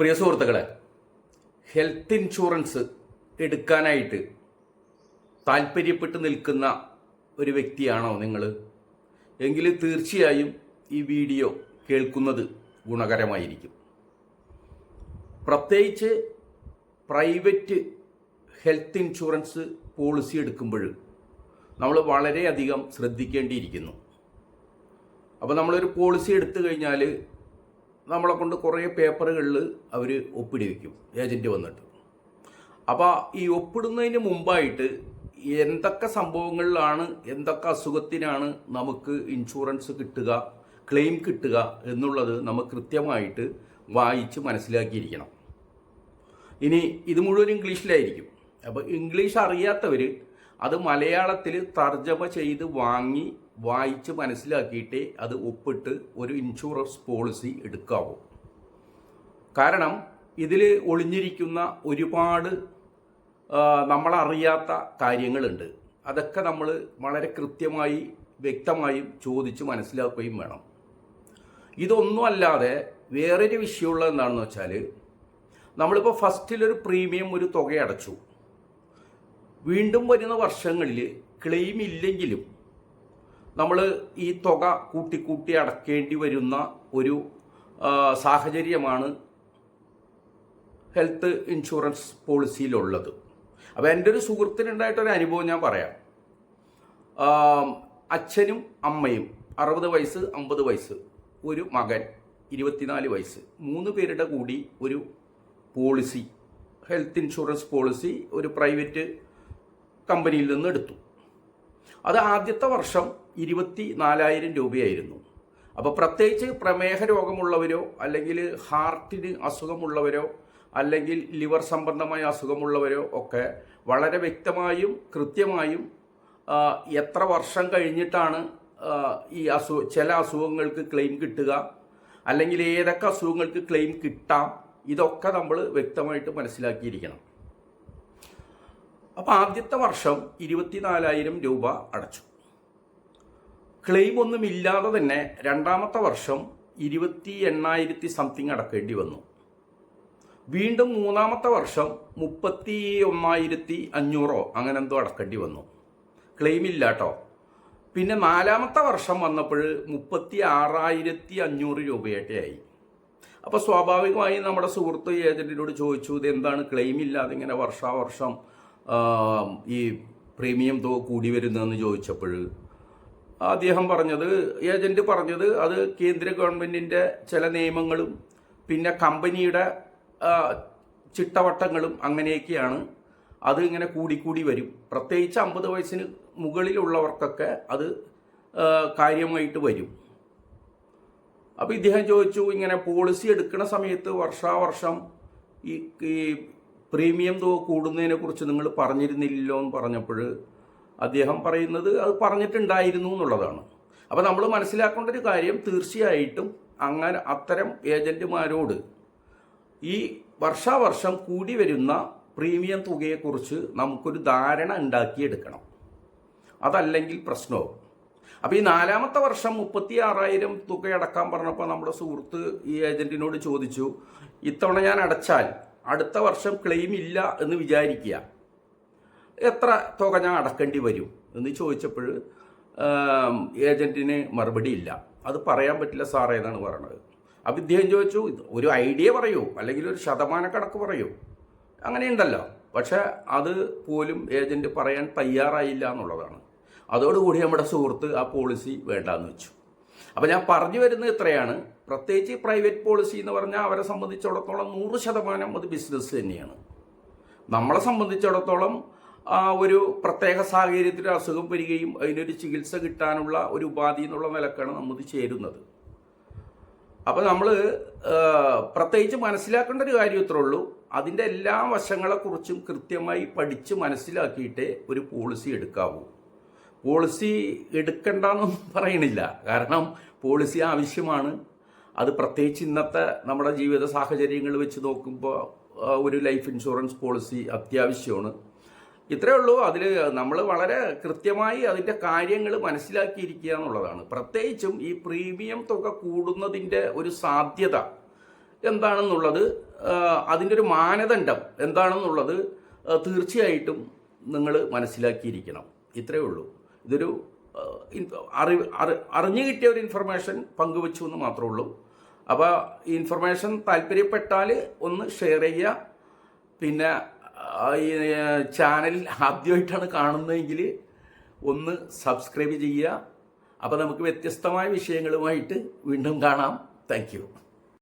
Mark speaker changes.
Speaker 1: പ്രിയ സുഹൃത്തുക്കളെ health insurance എടുക്കാനായിട്ട് താല്പര്യപ്പെട്ട് നിൽക്കുന്ന ഒരു വ്യക്തിയാണോ നിങ്ങൾ എങ്കിൽ തീർച്ചയായും ഈ വീഡിയോ കേൾക്കുന്നത് ഗുണകരമായിരിക്കും. പ്രത്യേകിച്ച് പ്രൈവറ്റ് ഹെൽത്ത് ഇൻഷുറൻസ് പോളിസി എടുക്കുമ്പോൾ നമ്മൾ വളരെയധികം ശ്രദ്ധിക്കേണ്ടിയിരിക്കുന്നു. അപ്പോൾ നമ്മളൊരു പോളിസി എടുത്തു കഴിഞ്ഞാൽ നമ്മളെ കൊണ്ട് കുറേ പേപ്പറുകളിൽ അവർ ഒപ്പിടിവെക്കും. ഏജന്റ് വന്നിട്ട്. അപ്പോൾ ഈ ഒപ്പിടുന്നതിന് മുമ്പായിട്ട് എന്തൊക്കെ സംഭവങ്ങളിലാണ് എന്തൊക്കെ അസുഖത്തിനാണ് നമുക്ക് ഇൻഷുറൻസ് കിട്ടുക ക്ലെയിം കിട്ടുക എന്നുള്ളത് നമുക്ക് കൃത്യമായിട്ട് വായിച്ച് മനസ്സിലാക്കിയിരിക്കണം. ഇനി ഇത് മുഴുവൻ ഇംഗ്ലീഷിലായിരിക്കും. അപ്പോൾ ഇംഗ്ലീഷ് അറിയാത്തവർ അത് മലയാളത്തിൽ തർജമ ചെയ്ത് വാങ്ങി വായിച്ച് മനസ്സിലാക്കിയിട്ട് അത് ഒപ്പിട്ട് ഒരു ഇൻഷുറൻസ് പോളിസി എടുക്കാവൂ. കാരണം ഇതിൽ ഒളിഞ്ഞിരിക്കുന്ന ഒരുപാട് നമ്മളറിയാത്ത കാര്യങ്ങളുണ്ട്. അതൊക്കെ നമ്മൾ വളരെ കൃത്യമായി വ്യക്തമായും ചോദിച്ച് മനസ്സിലാക്കുകയും വേണം. ഇതൊന്നും അല്ലാതെ വേറൊരു വിഷയമുള്ളത് എന്താണെന്ന് വെച്ചാൽ നമ്മളിപ്പോൾ ഫസ്റ്റിലൊരു പ്രീമിയം ഒരു തുക അടച്ചു. വീണ്ടും വരുന്ന വർഷങ്ങളിൽ ക്ലെയിം ഇല്ലെങ്കിലും നമ്മൾ ഈ തുക കൂട്ടിക്കൂട്ടി അടക്കേണ്ടി വരുന്ന ഒരു സാഹചര്യമാണ് ഹെൽത്ത് ഇൻഷുറൻസ് പോളിസിയിലുള്ളത്. അപ്പോൾ എന്റെ ഒരു സുഹൃത്തിനുണ്ടായിട്ടൊരു അനുഭവം ഞാൻ പറയാം. അച്ഛനും അമ്മയും അറുപത് വയസ്സ് അമ്പത് വയസ്സ് ഒരു മകൻ ഇരുപത്തിനാല് വയസ്സ് മൂന്ന് പേരുടെ കൂടി ഒരു പോളിസി ഹെൽത്ത് ഇൻഷുറൻസ് പോളിസി ഒരു പ്രൈവറ്റ് കമ്പനിയിൽ നിന്ന് എടുത്തു. അത് ആദ്യത്തെ വർഷം ഇരുപത്തി നാലായിരം രൂപയായിരുന്നു. അപ്പോൾ പ്രത്യേകിച്ച് പ്രമേഹ രോഗമുള്ളവരോ അല്ലെങ്കിൽ ഹാർട്ടിന് അസുഖമുള്ളവരോ അല്ലെങ്കിൽ ലിവർ സംബന്ധമായ അസുഖമുള്ളവരോ ഒക്കെ വളരെ വ്യക്തമായും കൃത്യമായും എത്ര വർഷം കഴിഞ്ഞിട്ടാണ് ഈ അസു ചില അസുഖങ്ങൾക്ക് ക്ലെയിം കിട്ടുക അല്ലെങ്കിൽ ഏതൊക്കെ അസുഖങ്ങൾക്ക് ക്ലെയിം കിട്ടാം ഇതൊക്കെ നമ്മൾ വ്യക്തമായിട്ട് മനസ്സിലാക്കിയിരിക്കണം. അപ്പോൾ ആദ്യത്തെ വർഷം ഇരുപത്തിനാലായിരം രൂപ അടച്ചു. ക്ലെയിം ഒന്നും ഇല്ലാതെ തന്നെ രണ്ടാമത്തെ വർഷം ഇരുപത്തി എണ്ണായിരത്തി സംതിങ് അടക്കേണ്ടി വന്നു. വീണ്ടും മൂന്നാമത്തെ വർഷം മുപ്പത്തി ഒന്നായിരത്തി അഞ്ഞൂറോ അങ്ങനെ എന്തോ അടക്കേണ്ടി വന്നു. ക്ലെയിം ഇല്ല കേട്ടോ പിന്നെ നാലാമത്തെ വർഷം വന്നപ്പോൾ മുപ്പത്തി ആറായിരത്തി അഞ്ഞൂറ് രൂപയായിട്ടേ ആയി. അപ്പോൾ സ്വാഭാവികമായും നമ്മുടെ സുഹൃത്ത് ഏജന്റിനോട് ചോദിച്ചു ഇത് എന്താണ് ക്ലെയിം ഇല്ലാതെ ഇങ്ങനെ വർഷാവർഷം ഈ പ്രീമിയം തുക കൂടി വരുന്നതെന്ന് ചോദിച്ചപ്പോൾ അദ്ദേഹം പറഞ്ഞത് ഏജന്റ് പറഞ്ഞത് അത് കേന്ദ്ര ഗവൺമെന്റിന്റെ ചില നിയമങ്ങളും പിന്നെ കമ്പനിയുടെ ചിട്ടവട്ടങ്ങളും അങ്ങനെയൊക്കെയാണ്. അത് ഇങ്ങനെ കൂടിക്കൂടി വരും. പ്രത്യേകിച്ച് അമ്പത് വയസ്സിന് മുകളിലുള്ളവർക്കൊക്കെ അത് കാര്യമായിട്ട് വരും. അപ്പോൾ ഇദ്ദേഹം ചോദിച്ചു ഇങ്ങനെ പോളിസി എടുക്കുന്ന സമയത്ത് വർഷാവർഷം ഈ ഈ പ്രീമിയം തുക കൂടുന്നതിനെ കുറിച്ച് നിങ്ങൾ പറഞ്ഞിരുന്നില്ലല്ലോ എന്ന് പറഞ്ഞപ്പോൾ അദ്ദേഹം പറയുന്നത് അത് പറഞ്ഞിട്ടുണ്ടായിരുന്നു എന്നുള്ളതാണ്. അപ്പോൾ നമ്മൾ മനസ്സിലാക്കേണ്ട ഒരു കാര്യം തീർച്ചയായിട്ടും അങ്ങനെ അത്തരം ഏജന്റുമാരോട് ഈ വർഷാവർഷം കൂടി വരുന്ന പ്രീമിയം തുകയെക്കുറിച്ച് നമുക്കൊരു ധാരണ ഉണ്ടാക്കിയെടുക്കണം. അതല്ലെങ്കിൽ പ്രശ്നവും. അപ്പോൾ ഈ നാലാമത്തെ വർഷം മുപ്പത്തി ആറായിരം തുക അടക്കാൻ പറഞ്ഞപ്പോൾ നമ്മുടെ സുഹൃത്ത് ഈ ഏജന്റിനോട് ചോദിച്ചു ഇത്തവണ ഞാൻ അടച്ചാൽ അടുത്ത വർഷം ക്ലെയിം ഇല്ല എന്ന് വിചാരിക്കുക. എത്ര തുക ഞാൻ അടക്കേണ്ടി വരും എന്ന് ചോദിച്ചപ്പോൾ ഏജന്റിന് മറുപടി ഇല്ല. അത് പറയാൻ പറ്റില്ല സാറേ എന്നാണ് പറയണത് അപ്പം ഇദ്ദേഹം ചോദിച്ചു ഒരു ഐഡിയ പറയൂ അല്ലെങ്കിൽ ഒരു ശതമാന കണക്ക് പറയൂ. അങ്ങനെയുണ്ടല്ലോ. പക്ഷേ അത് പോലും ഏജന്റ് പറയാൻ തയ്യാറായില്ല എന്നുള്ളതാണ്. അതോടുകൂടി നമ്മുടെ സുഹൃത്ത് ആ പോളിസി വേണ്ടാന്ന് വെച്ചു. അപ്പം ഞാൻ പറഞ്ഞു വരുന്നത് ഇത്രയാണ്. പ്രത്യേകിച്ച് പ്രൈവറ്റ് പോളിസി എന്ന് പറഞ്ഞാൽ അവരെ സംബന്ധിച്ചിടത്തോളം നൂറ് ശതമാനം അത് ബിസിനസ് തന്നെയാണ്. നമ്മളെ സംബന്ധിച്ചിടത്തോളം ഒരു പ്രത്യേക സാഹചര്യത്തിൽ അസുഖം വരികയും അതിനൊരു ചികിത്സ കിട്ടാനുള്ള ഒരു ഉപാധി എന്നുള്ള നിലക്കാണ് നമ്മൾ ചേരുന്നത്. അപ്പോൾ നമ്മൾ പ്രത്യേകിച്ച് മനസ്സിലാക്കേണ്ട ഒരു കാര്യം ഇത്രേ ഉള്ളൂ. അതിന്റെ എല്ലാ വശങ്ങളെക്കുറിച്ചും കൃത്യമായി പഠിച്ച് മനസ്സിലാക്കിയിട്ടേ ഒരു പോളിസി എടുക്കാവൂ. പോളിസി എടുക്കണ്ടെന്നൊന്നും പറയണില്ല. കാരണം പോളിസി ആവശ്യമാണ്. അത് പ്രത്യേകിച്ച് ഇന്നത്തെ നമ്മുടെ ജീവിത സാഹചര്യങ്ങൾ വെച്ച് നോക്കുമ്പോൾ ഒരു ലൈഫ് ഇൻഷുറൻസ് പോളിസി അത്യാവശ്യമാണ്. ഇത്രയേ ഉള്ളൂ. അതിൽ നമ്മൾ വളരെ കൃത്യമായി അതിന്റെ കാര്യങ്ങൾ മനസ്സിലാക്കിയിരിക്കുക എന്നുള്ളതാണ് പ്രത്യേകിച്ചും ഈ പ്രീമിയം തുക കൂടുന്നതിന്റെ ഒരു സാധ്യത എന്താണെന്നുള്ളത് അതിന്റെ ഒരു മാനദണ്ഡം എന്താണെന്നുള്ളത് തീർച്ചയായിട്ടും നിങ്ങൾ മനസ്സിലാക്കിയിരിക്കണം. ഇത്രയേ ഉള്ളൂ. ഇതൊരു അറിവ് അറി- അറിഞ്ഞു കിട്ടിയ ഒരു ഇൻഫർമേഷൻ പങ്കുവെച്ചു എന്ന് മാത്രമേ ഉള്ളൂ. അപ്പോൾ ഈ ഇൻഫർമേഷൻ താല്പര്യപ്പെട്ടാൽ ഒന്ന് ഷെയർ ചെയ്യുക. പിന്നെ ഈ ചാനൽ ആദ്യമായിട്ടാണ് കാണുന്നതെങ്കിൽ ഒന്ന് സബ്സ്ക്രൈബ് ചെയ്യുക. അപ്പോൾ നമുക്ക് വ്യത്യസ്തമായ വിഷയങ്ങളുമായിട്ട് വീണ്ടും കാണാം. താങ്ക്